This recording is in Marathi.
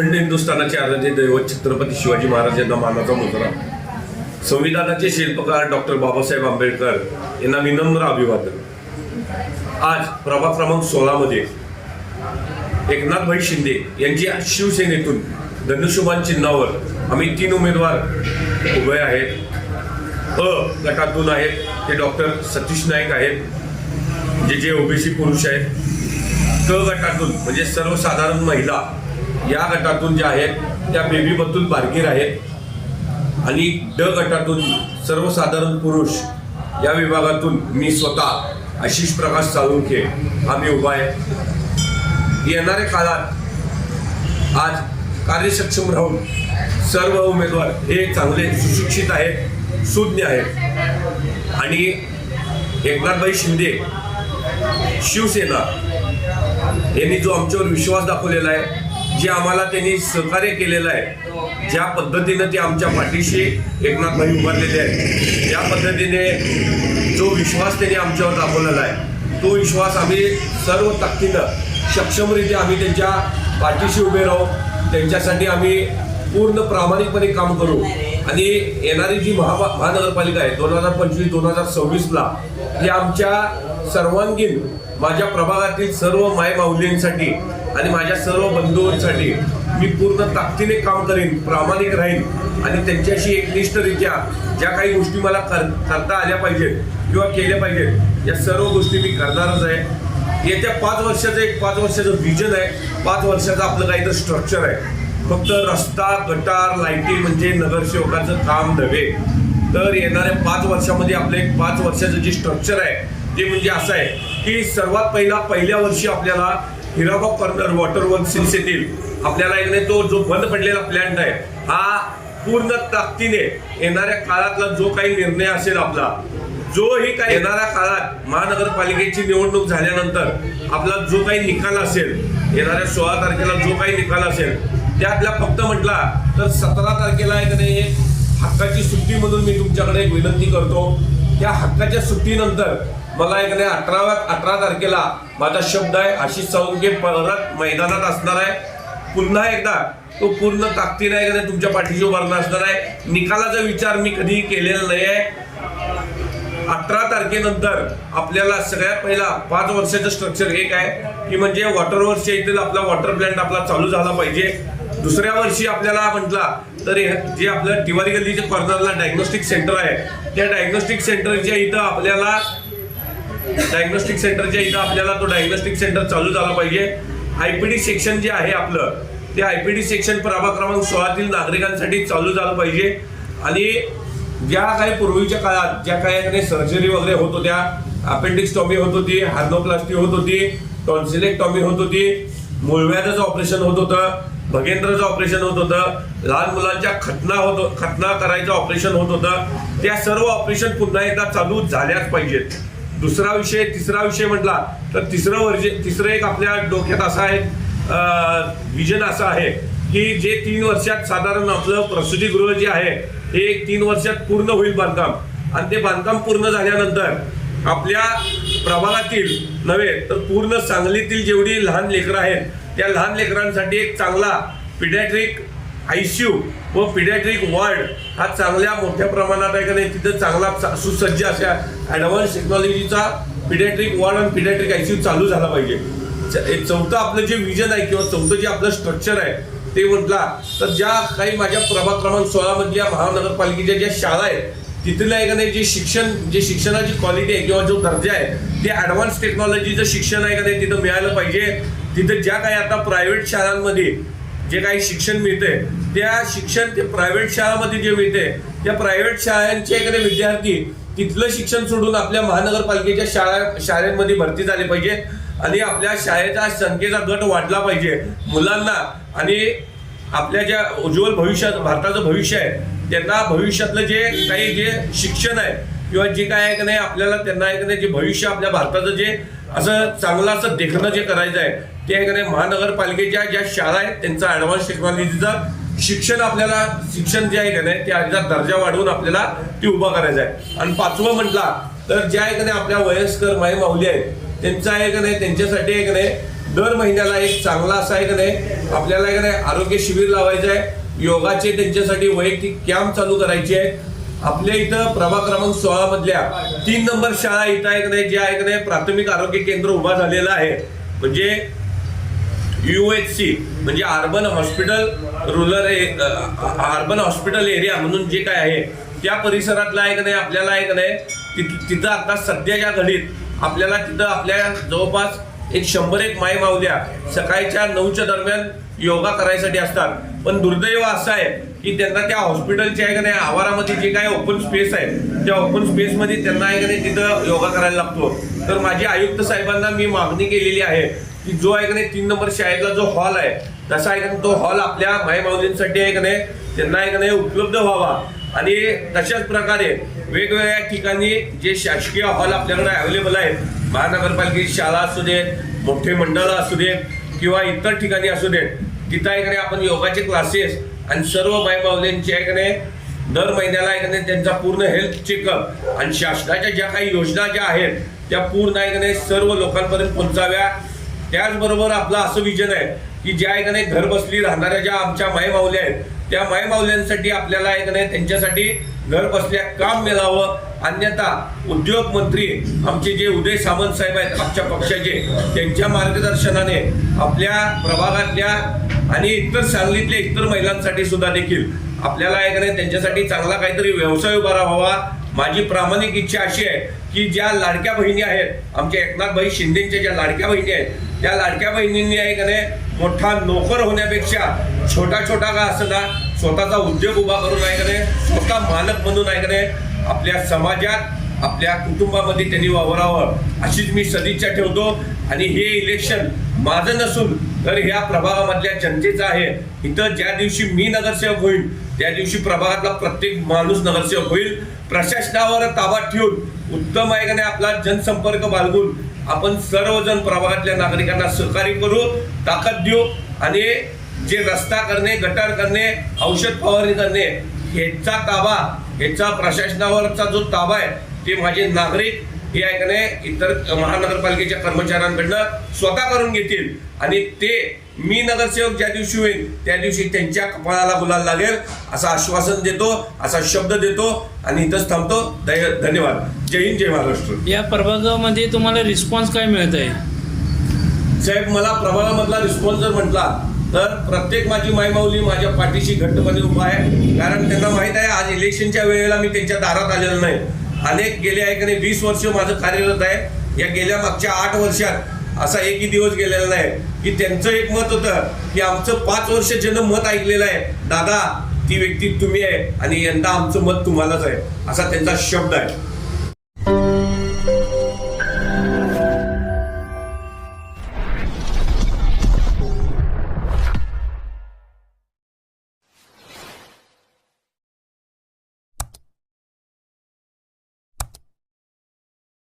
अखंड हिंदुस्थानाचे आराध्य दैवत छत्रपती शिवाजी महाराज यांना मानाचा मुजरा. संविधानाचे शिल्पकार डॉक्टर बाबासाहेब आंबेडकर यांना विनम्र अभिवादन. आज प्रभाग क्रमांक सोळामध्ये एकनाथभाई शिंदे यांची शिवसेनेतून धनुष्यबान चिन्हावर आम्ही तीन उमेदवार उभे आहेत. अ गटातून आहेत ते डॉक्टर सतीश नाईक आहेत. जे जे ओबीसी पुरुष आहेत. क गटातून म्हणजे सर्वसाधारण महिला या गटातून ज्या आहेत त्या बेबीमधून बारगीर आहेत. आणि ड गटातून सर्वसाधारण पुरुष या विभागातून मी स्वतः आशिष प्रकाश साळुंखे आम्ही उभा आहे. येणाऱ्या काळात आज कार्यसक्षम राहून सर्व उमेदवार हे चांगले सुशिक्षित आहेत सुज्ञ आहेत. आणि एकनाथभाई शिंदे शिवसेना यांनी जो आमच्यावर विश्वास दाखवलेला आहे जे आम्हाला त्यांनी सहकार्य केलेलं आहे ज्या पद्धतीनं ते आमच्या पाठीशी एकनाथभाई उभारलेले आहेत ज्या पद्धतीने जो विश्वास त्यांनी आमच्यावर दाखवलेला आहे तो विश्वास आम्ही सर्व ताकदीनं सक्षमरित्या आम्ही त्यांच्या पाठीशी उभे राहू त्यांच्यासाठी आम्ही पूर्ण प्रामाणिकपणे काम करू. आणि येणारी जी महा महानगरपालिका आहे दोन हजार पंचवीस दोन हजार सव्वीसला ही आमच्या सर्वांगीण माझ्या प्रभागातील सर्व मायमाऊलींसाठी आणि माझ्या सर्व बंधूंसाठी मी पूर्ण ताकदीने काम करेन प्रामाणिक राहीन आणि त्यांच्याशी एकनिष्ठरित्या ज्या काही गोष्टी मला कर करता आल्या पाहिजेत किंवा केल्या पाहिजेत या सर्व गोष्टी मी करणारच आहे. येत्या पाच वर्षाचं एक पाच वर्षाचं विजन आहे. पाच वर्षाचं आपलं काही तर स्ट्रक्चर आहे. फक्त रस्ता गटार लाईटी म्हणजे नगरसेवकाचं काम नव्हे. तर येणाऱ्या पाच वर्षामध्ये आपलं एक पाच वर्षाचं जे स्ट्रक्चर आहे ते म्हणजे असं आहे की सर्वात पहिला पहिल्या वर्षी आपल्याला हिराबा कॉर्नर वॉटर वर्क सिल्स येथील आपल्याला एक नाही तो जो बंद पडलेला प्लॅन्ट आहे हा पूर्ण ताकदीने येणाऱ्या काळातला जो काही निर्णय असेल आपला जोही काही येणाऱ्या काळात महानगरपालिकेची निवडणूक झाल्यानंतर आपला जो काही निकाल असेल येणाऱ्या सोळा तारखेला जो काही निकाल असेल त्यातल्या फक्त म्हटला तर सतरा तारखेला एक नाही एक हक्काची सुट्टी म्हणून मी तुमच्याकडे एक विनंती करतो. त्या हक्काच्या सुट्टीनंतर मला एक नाही अठराव्या अठरा तारखेला माझा शब्द आहे आशिष सावंगे परत मैदानात असणार आहे. पुन्हा एकदा तो पूर्ण ताकदीने आहे का नाही तुमच्या पाठीशी उभारणं असणार आहे. निकालाचा विचार मी कधीही केलेला नाही आहे. अठरा तारखेनंतर आपल्याला सगळ्यात पहिला पाच वर्षाचं स्ट्रक्चर एक आहे की म्हणजे वॉटर वर्कच्या इथं आपला वॉटर प्लॅन्ट आपला चालू झाला पाहिजे. दुसऱ्या वर्षी आपल्याला म्हटला तर जे आपलं तिवारी गल्लीच्या कॉर्नरला डायग्नोस्टिक सेंटर आहे त्या डायग्नोस्टिक सेंटरच्या इथं आपल्याला डायग्नोस्टिक सेंटरच्या इथं आपल्याला तो डायग्नोस्टिक सेंटर चालू झाला पाहिजे. आयपीडी सेक्शन जे आहे आपलं ते आयपीडी सेक्शन प्रभाग क्रमांक सोळातील नागरिकांसाठी चालू झालं पाहिजे. आणि ज्या काही पूर्वीच्या काळात ज्या काही सर्जरी वगैरे होत होत्या अपेंडिक्स टॉमी होत होती हार्नोप्लास्टी होत होती टॉन्सिलेक्टॉमी होत होती मुळव्याचं ऑपरेशन होत होतं भगेंद्रचं ऑपरेशन होत होतं लहान मुलांच्या खतना होत खतना करायचं ऑपरेशन होत होतं. त्या सर्व ऑपरेशन पुन्हा एकदा चालू झाल्याच पाहिजेत. दुसरा विषय तिसरा विषय म्हटला तर तिसरं वर्ष तिसरं एक आपल्या डोक्यात असा आहे विजन असं आहे की जे तीन वर्षात साधारण आपलं प्रसूतीगृह जे आहे हे एक तीन वर्षात पूर्ण होईल बांधकाम. आणि ते बांधकाम पूर्ण झाल्यानंतर आपल्या प्रभागातील नव्हे तर पूर्ण सांगलीतील जेवढी लहान लेकरं आहेत त्या लहान लेकरांसाठी एक चांगला पिडॅट्रिक आयसीयू व पिडॅट्रिक वॉर्ड हा चांगल्या मोठ्या प्रमाणात आहे का नाही तिथं चांगला सुसज्ज अशा ॲडव्हान्स टेक्नॉलॉजीचा पिडॅट्रिक वॉर्ड आणि पिडॅट्रिक आयसीयू चालू झाला पाहिजे. च- चौथं आपलं जे विजन आहे किंवा चौथं जे आपलं स्ट्रक्चर आहे ते म्हटला तर ज्या काही माझ्या प्रभाग क्रमांक सोळामधल्या महानगरपालिकेच्या ज्या शाळा आहेत तिथल्या नाही जे शिक्षण जे शिक्षणाची क्वालिटी आहे किंवा जो दर्जा आहे ते ॲडव्हान्स टेक्नॉलॉजीचं शिक्षण आहे का नाही तिथं मिळालं पाहिजे. तिथं ज्या काही आता प्रायव्हेट शाळांमध्ये जे काही शिक्षण मिळते त्या शिक्षण ते प्रायव्हेट शाळामध्ये जे मिळते त्या प्रायव्हेट शाळांचे एखादे विद्यार्थी तिथलं शिक्षण सोडून आपल्या महानगरपालिकेच्या शाळा शाळेमध्ये भरती झाली पाहिजे आणि आपल्या शाळेचा संख्येचा गट वाढला पाहिजे मुलांना आणि आपल्या ज्या उज्ज्वल भविष्यात भारताचं भविष्य आहे त्यांना भविष्यातलं जे काही जे शिक्षण आहे किंवा जे काय आहे का नाही आपल्याला त्यांना आहे का नाही जे भविष्य आपल्या भारताचं जे असं चांगलं असं देखणं जे करायचं आहे ते आहे नाही महानगरपालिकेच्या ज्या शाळा आहेत त्यांचा ॲडव्हान्स टेक्नॉलॉजीचा शिक्षण आपल्याला शिक्षण जे आहे का नाही ते आधीचा दर्जा वाढवून आपल्याला ते उभा करायचा आहे. आणि पाचवं म्हटला तर ज्या आहे का नाही आपल्या वयस्कर माय माऊली आहेत त्यांचा आहे का नाही त्यांच्यासाठी आहे का नाही दर महिन्याला एक चांगला असा आहे का नाही आपल्याला आहे का नाही आरोग्य शिबिर लावायचं आहे योगाचे त्यांच्यासाठी वैयक्तिक कॅम्प चालू करायचे आहे आपल्या इथं प्रभाग क्रमांक सोळा मधल्या तीन नंबर शाळा इथं आहे का नाही जे आहे का नाही प्राथमिक आरोग्य केंद्र उभा झालेलं आहे. म्हणजे यू एच सी म्हणजे urban hospital rural urban hospital area म्हणून जे काय आहे त्या परिसरातलं आहे का नाही आपल्याला आहे का नाही तिथ- तिथं आता सध्याच्या घडीत आपल्याला तिथं आपल्या जवळपास एक शंभर एक माय मावल्या सकाळच्या नऊच्या दरम्यान योगा करायसाठी असतात. पण दुर्दैव असं आहे की त्यांना त्या हॉस्पिटलच्या आहे का नाही आवारामध्ये जे काय ओपन स्पेस आहे त्या ओपन स्पेसमध्ये त्यांना आहे का नाही तिथं योगा करायला लागतो. तर माझी आयुक्त साहेबांना मी मागणी केलेली आहे की जो आहे का नाही तीन नंबर शाळेचा जो हॉल आहे तसा आहे का नाही तो हॉल आपल्या माय माऊलींसाठी आहे का नाही त्यांना आहे का नाही उपलब्ध व्हावा. आणि तशाच प्रकारे वेगवेगळ्या ठिकाणी जे शासकीय हॉल आपल्याकडे अवेलेबल आहेत महानगरपालिकेची शाळा असू देत मोठे मंडळं असू देत किंवा इतर ठिकाणी असू देत तिथं आहे का आपण योगाचे क्लासेस आणि सर्व माय माऊलींचे आहे का नाही दर महिन्याला आहे का त्यांचा पूर्ण हेल्थ चेकअप आणि शासनाच्या ज्या काही योजना ज्या आहेत त्या पूर्ण आहे का सर्व लोकांपर्यंत पोहोचाव्या. त्याचबरोबर आपलं असं विजन आहे की ज्या एक नाही घर बसली राहणाऱ्या ज्या आमच्या मायमाऊल्या आहेत त्या मायमाऊल्यांसाठी आपल्याला एक नाही त्यांच्यासाठी घर बसल्या काम मिळावं. अन्यथा उद्योग मंत्री आमचे जे उदय सामंत साहेब आहेत आमच्या पक्षाचे त्यांच्या मार्गदर्शनाने आपल्या प्रभागातल्या आणि इतर सांगलीतल्या इतर महिलांसाठी सुद्धा देखील आपल्याला एक नाही त्यांच्यासाठी चांगला काहीतरी व्यवसाय उभारा व्हावा माझी प्रामाणिक इच्छा अशी आहे की ज्या लाडक्या बहिणी आहेत आमच्या एकनाथभाई शिंदेच्या ज्या लाडक्या बहिणी आहेत त्या लाडक्या बहिणींनी आहे का नाही मोठा नोकर होण्यापेक्षा छोटा छोटा का असताना स्वतःचा उद्योग उभा करून आहे का नाही स्वतः मालक म्हणून आहे का नाही आपल्या समाजात आपल्या कुटुंबामध्ये त्यांनी वावरावं अशीच मी सदिच्छा ठेवतो. आणि हे इलेक्शन माझं नसून तर ह्या प्रभागामधल्या जनतेचं आहे. इथं ज्या दिवशी मी नगरसेवक होईल त्या दिवशी प्रभागातला प्रत्येक माणूस नगरसेवक होईल. प्रशासनावर ताबा ठेवून उत्तम आयोगाने आपला जनसंपर्क बाळगून आपण सर्वजण प्रभागातल्या नागरिकांना सहकार्य करू ताकद देऊ आणि जे रस्ता करणे गटार करणे औषध फवारणी करणे ह्याचा ताबा ह्याचा प्रशासनावरचा जो ताबा आहे ते माझे नागरिक हे नाही इतर महानगरपालिकेच्या कर्मचाऱ्यांकडनं स्वतः करून घेतील. आणि ते मी नगरसेवक ज्या दिवशी होईल त्या दिवशी त्यांच्या कपाळाला गुलाल लागेल असं आश्वासन देतो असा शब्द देतो आणि इथंच थांबतो. धन्यवाद. जय हिंद जय महाराष्ट्र. या प्रभागामध्ये तुम्हाला रिस्पॉन्स काय मिळत आहे? साहेब मला प्रभागामधला रिस्पॉन्स जर म्हटला तर प्रत्येक माझी मायमाऊली माझ्या पाठीशी घट्टपणे उभा आहे. कारण त्यांना माहीत आहे आज इलेक्शनच्या वेळेला मी त्यांच्या दारात आलेलो नाही. अनेक गेले आहे की वीस वर्ष माझं कार्यरत आहे. या गेल्या मागच्या आठ वर्षात असा एकही दिवस गेलेला नाही. की त्यांचं एक मत होतं की आमचं पाच वर्ष ज्यानं मत ऐकलेलं आहे दादा ती व्यक्ती तुम्ही आहे आणि यंदा आमचं मत तुम्हालाच आहे. असा त्यांचा शब्द आहे.